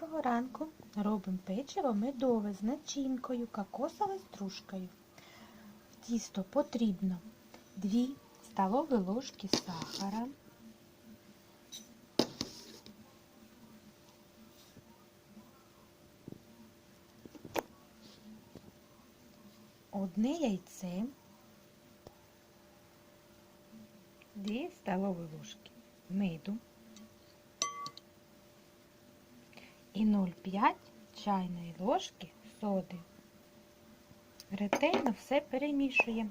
Доброго ранку! Робимо печиво медове з начинкою кокосовою стружкою. В тісто потрібно 2 столові ложки сахара, одне яйце, 2 столові ложки меду і 0,5 чайної ложки соди. Ретельно все перемішуємо.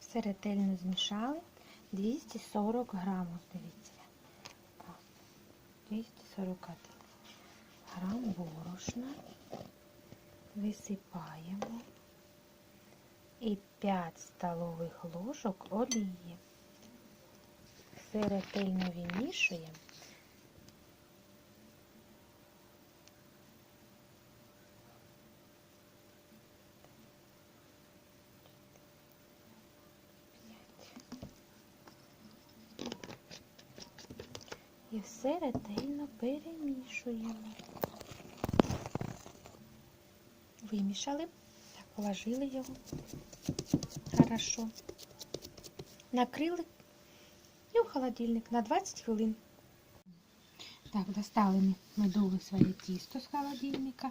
Все ретельно змішали. 240 грамів, дивіться. Так, 241 грам борошна. Висипаємо 5 столових ложок олії. Все ретельно вимішуємо. І все ретельно перемішуємо. Вимішали, положили його хорошо. Накрили і в холодильник на 20 хвилин. Так, достали ми медове своє тісто з холодильника.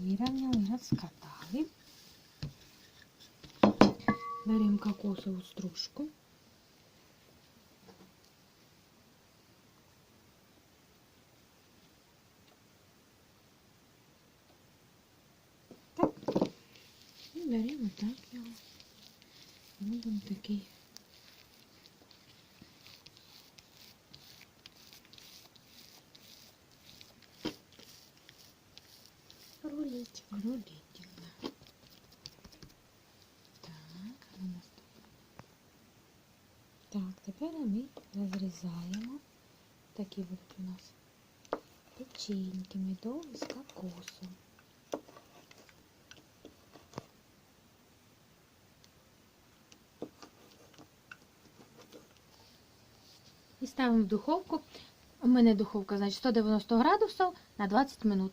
Вирівняли, розкатали. Беремо кокосову стружку. Беремо так його. Робимо такий рулетик. Рулетик, да. Так, а у нас тут. Так, тепер ми розрізаємо. Такі будуть у нас печеньки медові з кокосом. І ставимо в духовку. У мене духовка, значить, 190 градусів на 20 минут.